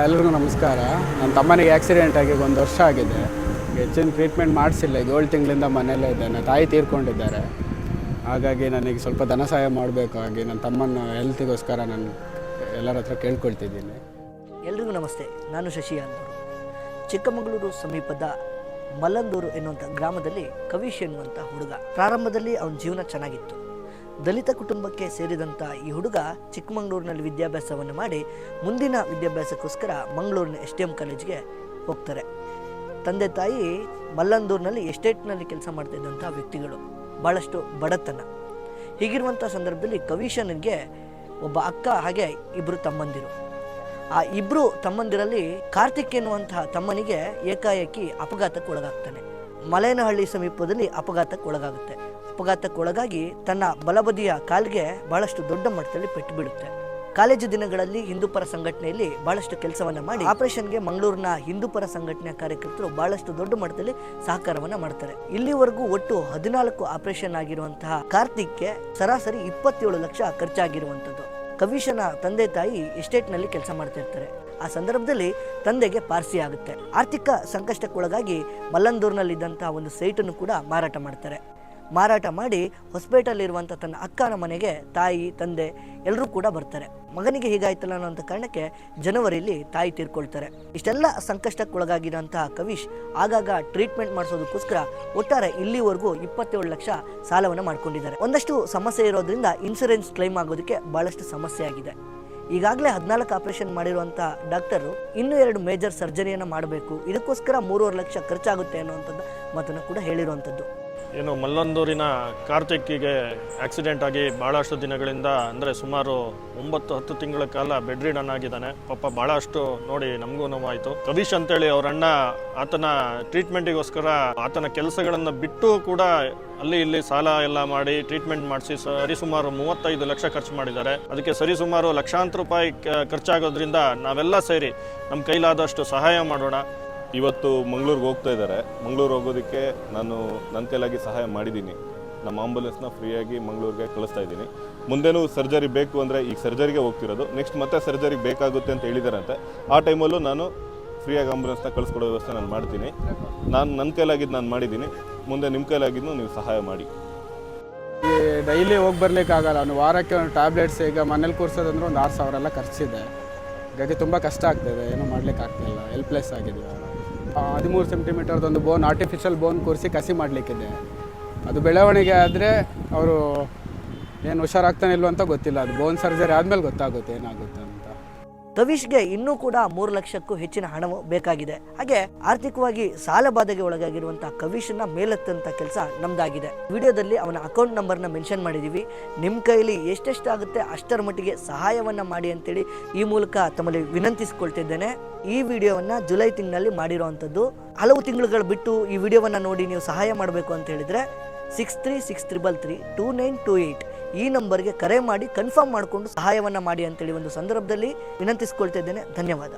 ಎಲ್ರಿಗೂ ನಮಸ್ಕಾರ. ನನ್ನ ತಮ್ಮನಿಗೆ ಆಕ್ಸಿಡೆಂಟ್ ಆಗಿ ಒಂದು ವರ್ಷ ಆಗಿದೆ. ಹೆಚ್ಚಿನ ಟ್ರೀಟ್ಮೆಂಟ್ ಮಾಡಿಸಿಲ್ಲ. ಈಗ ಏಳು ತಿಂಗಳಿಂದ ಮನೆಯಲ್ಲೇ ಇದ್ದಾನೆ ತಾಯಿ ತೀರ್ಕೊಂಡಿದ್ದಾರೆ. ಹಾಗಾಗಿ ನನಗೆ ಸ್ವಲ್ಪ ಧನ ಸಹಾಯ ಮಾಡಬೇಕು. ಹಾಗೆ ನನ್ನ ತಮ್ಮನ ಹೆಲ್ತಿಗೋಸ್ಕರ ನಾನು ಎಲ್ಲರ ಹತ್ರ ಕೇಳ್ಕೊಳ್ತಿದ್ದೀನಿ. ಎಲ್ರಿಗೂ ನಮಸ್ತೆ. ನಾನು ಶಶಿ ಅಂದರು ಚಿಕ್ಕಮಗಳೂರು ಸಮೀಪದ ಮಲ್ಲಂದೂರು ಎನ್ನುವಂಥ ಗ್ರಾಮದಲ್ಲಿ ಕವಿಶ್ ಎನ್ನುವಂಥ ಹುಡುಗ. ಪ್ರಾರಂಭದಲ್ಲಿ ಅವನ ಜೀವನ ಚೆನ್ನಾಗಿತ್ತು. ದಲಿತ ಕುಟುಂಬಕ್ಕೆ ಸೇರಿದಂಥ ಈ ಹುಡುಗ ಚಿಕ್ಕಮಗಳೂರಿನಲ್ಲಿ ವಿದ್ಯಾಭ್ಯಾಸವನ್ನು ಮಾಡಿ ಮುಂದಿನ ವಿದ್ಯಾಭ್ಯಾಸಕ್ಕೋಸ್ಕರ ಮಂಗಳೂರಿನ ಎಸ್ ಡಿ ಎಂ ಕಾಲೇಜ್ಗೆ ಹೋಗ್ತಾರೆ. ತಂದೆ ತಾಯಿ ಮಲ್ಲಂದೂರಿನಲ್ಲಿ ಎಸ್ಟೇಟ್ನಲ್ಲಿ ಕೆಲಸ ಮಾಡ್ತಿದ್ದಂಥ ವ್ಯಕ್ತಿಗಳು. ಭಾಳಷ್ಟು ಬಡತನ. ಹೀಗಿರುವಂಥ ಸಂದರ್ಭದಲ್ಲಿ ಕವೀಶನಿಗೆ ಒಬ್ಬ ಅಕ್ಕ ಹಾಗೆ ಇಬ್ಬರು ತಮ್ಮಂದಿರು. ಆ ಇಬ್ಬರು ತಮ್ಮಂದಿರಲ್ಲಿ ಕಾರ್ತಿಕ್ ಎನ್ನುವಂತಹ ತಮ್ಮನಿಗೆ ಏಕಾಏಕಿ ಅಪಘಾತಕ್ಕೆ ಒಳಗಾಗ್ತಾನೆ. ಮಲೇನಹಳ್ಳಿ ಸಮೀಪದಲ್ಲಿ ಅಪಘಾತಕ್ಕೆ ಒಳಗಾಗುತ್ತೆ. ಅಪಘಾತಕ್ಕೆ ಒಳಗಾಗಿ ತನ್ನ ಬಲಬದಿಯ ಕಾಲಿಗೆ ಬಹಳಷ್ಟು ದೊಡ್ಡ ಮಟ್ಟದಲ್ಲಿ ಪೆಟ್ಟು ಬಿಡುತ್ತೆ ಕಾಲೇಜು ದಿನಗಳಲ್ಲಿ ಹಿಂದೂಪರ ಸಂಘಟನೆಯಲ್ಲಿ ಬಹಳಷ್ಟು ಕೆಲಸವನ್ನ ಮಾಡಿ ಆಪರೇಷನ್ಗೆ ಮಂಗಳೂರಿನ ಹಿಂದೂಪರ ಸಂಘಟನೆಯ ಕಾರ್ಯಕರ್ತರು ಬಹಳಷ್ಟು ದೊಡ್ಡ ಮಟ್ಟದಲ್ಲಿ ಸಹಕಾರವನ್ನ ಮಾಡ್ತಾರೆ. ಇಲ್ಲಿವರೆಗೂ ಒಟ್ಟು ಹದಿನಾಲ್ಕು ಆಪರೇಷನ್ ಆಗಿರುವಂತಹ ಕಾರ್ತಿಕ್ಗೆ ಸರಾಸರಿ ಇಪ್ಪತ್ತೇಳು ಲಕ್ಷ ಖರ್ಚಾಗಿರುವಂಥದ್ದು. ಕವೀಶನ ತಂದೆ ತಾಯಿ ಎಸ್ಟೇಟ್ನಲ್ಲಿ ಕೆಲಸ ಮಾಡ್ತಿರ್ತಾರೆ ಆ ಸಂದರ್ಭದಲ್ಲಿ ತಂದೆಗೆ ಪಾರ್ಸಿ ಆಗುತ್ತೆ. ಆರ್ಥಿಕ ಸಂಕಷ್ಟಕ್ಕೊಳಗಾಗಿ ಮಲ್ಲಂದೂರಿನಲ್ಲಿದ್ದಂತಹ ಒಂದು ಸೈಟನ್ನು ಕೂಡ ಮಾರಾಟ ಮಾಡ್ತಾರೆ. ಮಾರಾಟ ಮಾಡಿ ಹೊಸಪೇಟಲ್ಲಿರುವಂಥ ತನ್ನ ಅಕ್ಕನ ಮನೆಗೆ ತಾಯಿ, ತಂದೆ ಎಲ್ಲರೂ ಕೂಡ ಬರ್ತಾರೆ. ಮಗನಿಗೆ ಹೀಗಾಯ್ತಲ್ಲ ಅನ್ನೋಂಥ ಕಾರಣಕ್ಕೆ ಜನವರಿಯಲ್ಲಿ ತಾಯಿ ತೀರ್ಕೊಳ್ತಾರೆ. ಇಷ್ಟೆಲ್ಲ ಸಂಕಷ್ಟಕ್ಕೊಳಗಾಗಿರೋಂತಹ ಕವೀಶ್ ಆಗಾಗ ಟ್ರೀಟ್ಮೆಂಟ್ ಮಾಡಿಸೋದಕ್ಕೋಸ್ಕರ ಒಟ್ಟಾರೆ ಇಲ್ಲಿವರೆಗೂ ಇಪ್ಪತ್ತೇಳು ಲಕ್ಷ ಸಾಲವನ್ನು ಮಾಡ್ಕೊಂಡಿದ್ದಾರೆ. ಒಂದಷ್ಟು ಸಮಸ್ಯೆ ಇರೋದ್ರಿಂದ ಇನ್ಸೂರೆನ್ಸ್ ಕ್ಲೈಮ್ ಆಗೋದಕ್ಕೆ ಬಹಳಷ್ಟು ಸಮಸ್ಯೆ ಆಗಿದೆ. ಈಗಾಗಲೇ ಹದಿನಾಲ್ಕು ಆಪರೇಷನ್ ಮಾಡಿರುವಂಥ ಡಾಕ್ಟರು ಇನ್ನೂ ಎರಡು ಮೇಜರ್ ಸರ್ಜರಿಯನ್ನು ಮಾಡಬೇಕು. ಇದಕ್ಕೋಸ್ಕರ ಮೂರುವರೆ ಲಕ್ಷ ಖರ್ಚಾಗುತ್ತೆ ಅನ್ನುವಂಥದ್ದು ಮಾತನ್ನು ಕೂಡ ಹೇಳಿರುವಂಥದ್ದು. ಏನು ಮಲ್ಲಂದೂರಿನ ಕಾರ್ತಿಕ್ಕಿಗೆ ಆಕ್ಸಿಡೆಂಟ್ ಆಗಿ ಭಾಳಷ್ಟು ದಿನಗಳಿಂದ, ಅಂದರೆ ಸುಮಾರು ಒಂಬತ್ತು, ಹತ್ತು ತಿಂಗಳ ಕಾಲ ಬೆಡ್ ರಿಡನ್ ಆಗಿದ್ದಾನೆ. ಪಾಪ ಭಾಳಷ್ಟು ನೋಡಿ ನಮಗೂ ನೋವಾಯಿತು. ಕವೀಶ್ ಅಂತೇಳಿ ಅವ್ರ ಅಣ್ಣ ಆತನ ಟ್ರೀಟ್ಮೆಂಟಿಗೋಸ್ಕರ ಆತನ ಕೆಲಸಗಳನ್ನು ಬಿಟ್ಟು ಕೂಡ ಅಲ್ಲಿ ಇಲ್ಲಿ ಸಾಲ ಎಲ್ಲ ಮಾಡಿ ಟ್ರೀಟ್ಮೆಂಟ್ ಮಾಡಿಸಿ ಸರಿಸುಮಾರು ಮೂವತ್ತೈದು ಲಕ್ಷ ಖರ್ಚು ಮಾಡಿದ್ದಾರೆ. ಅದಕ್ಕೆ ಸರಿಸುಮಾರು ಲಕ್ಷಾಂತರ ರೂಪಾಯಿ ಖರ್ಚಾಗೋದ್ರಿಂದ ನಾವೆಲ್ಲ ಸೇರಿ ನಮ್ಮ ಕೈಲಾದಷ್ಟು ಸಹಾಯ ಮಾಡೋಣ. ಇವತ್ತು ಮಂಗಳೂರಿಗೆ ಹೋಗ್ತಾ ಇದ್ದಾರೆ. ಮಂಗಳೂರು ಹೋಗೋದಕ್ಕೆ ನಾನು ನನ್ನ ಕೈಲಾಗಿ ಸಹಾಯ ಮಾಡಿದ್ದೀನಿ. ನಮ್ಮ ಆಂಬುಲೆನ್ಸ್ನ ಫ್ರೀಯಾಗಿ ಮಂಗಳೂರಿಗೆ ಕಳಿಸ್ತಾ ಇದ್ದೀನಿ. ಮುಂದೇನು ಸರ್ಜರಿ ಬೇಕು ಅಂದರೆ ಈಗ ಸರ್ಜರಿಗೆ ಹೋಗ್ತಿರೋದು. ನೆಕ್ಸ್ಟ್ ಮತ್ತೆ ಸರ್ಜರಿ ಬೇಕಾಗುತ್ತೆ ಅಂತ ಹೇಳಿದಾರಂತೆ. ಆ ಟೈಮಲ್ಲೂ ನಾನು ಫ್ರೀಯಾಗಿ ಆಂಬುಲೆನ್ಸ್ನ ಕಳಿಸ್ಕೊಡೋ ವ್ಯವಸ್ಥೆ ನಾನು ಮಾಡ್ತೀನಿ. ನಾನು ನನ್ನ ಕೈಲಾಗಿದ್ದು ನಾನು ಮಾಡಿದ್ದೀನಿ. ಮುಂದೆ ನಿಮ್ಮ ಕೈಲಾಗಿದ್ದು ನೀವು ಸಹಾಯ ಮಾಡಿ. ಈ ಡೈಲಿ ಹೋಗಿ ಬರಲಿಕ್ಕಾಗಲ್ಲ. ಒಂದು ವಾರಕ್ಕೆ ಒಂದು ಟ್ಯಾಬ್ಲೆಟ್ಸ್ ಈಗ ಮನೇಲಿ ಕೂರಿಸೋದಂದ್ರೆ ಒಂದು ಆರು ಸಾವಿರ ಎಲ್ಲ ಖರ್ಚಿದೆ. ಹಾಗಾಗಿ ತುಂಬ ಕಷ್ಟ ಆಗ್ತಿದೆ. ಏನೂ ಮಾಡ್ಲಿಕ್ಕೆ ಆಗ್ತಿಲ್ಲ ಹೆಲ್ಪ್ಲೆಸ್ ಆಗಿದ್ವಿ ಹದಿಮೂರು ಸೆಂಟಿಮೀಟರ್ದು ಒಂದು ಬೋನ್ ಆರ್ಟಿಫಿಷಿಯಲ್ ಬೋನ್ ಕೂರಿಸಿ ಕಸಿ ಮಾಡಲಿಕ್ಕಿದೆ. ಅದು ಬೆಳವಣಿಗೆ ಆದರೆ ಅವರು ಏನು ಹುಷಾರಾಗ್ತಾನೆ ಇಲ್ವಂತ ಗೊತ್ತಿಲ್ಲ. ಅದು ಬೋನ್ ಸರ್ಜರಿ ಆದಮೇಲೆ ಗೊತ್ತಾಗುತ್ತೆ, ಏನಾಗುತ್ತೆ ಅಂತ ಕವೀಶ್ಗೆ ಇನ್ನೂ ಕೂಡ ಮೂರು ಲಕ್ಷಕ್ಕೂ ಹೆಚ್ಚಿನ ಹಣ ಬೇಕಾಗಿದೆ. ಹಾಗೆ ಆರ್ಥಿಕವಾಗಿ ಸಾಲಬಾಧೆಗೆ ಒಳಗಾಗಿರುವಂತಹ ಕವಿಶನ್ನ ಮೇಲೆತ್ತಂತ ಕೆಲಸ ನಮ್ದಾಗಿದೆ. ವಿಡಿಯೋದಲ್ಲಿ ಅವನ ಅಕೌಂಟ್ ನಂಬರ್ನ ಮೆನ್ಷನ್ ಮಾಡಿದೀವಿ. ನಿಮ್ಮ ಕೈಲಿ ಎಷ್ಟೆಷ್ಟಾಗುತ್ತೆ ಅಷ್ಟರ ಮಟ್ಟಿಗೆ ಸಹಾಯವನ್ನ ಮಾಡಿ ಅಂತೇಳಿ ಈ ಮೂಲಕ ತಮ್ಮಲ್ಲಿ ವಿನಂತಿಸಿಕೊಳ್ತಿದ್ದೇನೆ. ಈ ವಿಡಿಯೋವನ್ನ ಜುಲೈ ತಿಂಗಳಲ್ಲಿ ಮಾಡಿರುವಂಥದ್ದು. ಹಲವು ತಿಂಗಳುಗಳು ಬಿಟ್ಟು ಈ ವಿಡಿಯೋವನ್ನ ನೋಡಿ ನೀವು ಸಹಾಯ ಮಾಡಬೇಕು ಅಂತ ಹೇಳಿದ್ರೆ six three six triple three two nine two eight ಈ ನಂಬರ್ಗೆ ಕರೆ ಮಾಡಿ ಕನ್ಫರ್ಮ್ ಮಾಡಿಕೊಂಡು ಸಹಾಯವನ್ನು ಮಾಡಿ ಅಂತೇಳಿ ಒಂದು ಸಂದರ್ಭದಲ್ಲಿ ವಿನಂತಿಸ್ಕೊಳ್ತಾ ಇದ್ದೇನೆ. ಧನ್ಯವಾದ.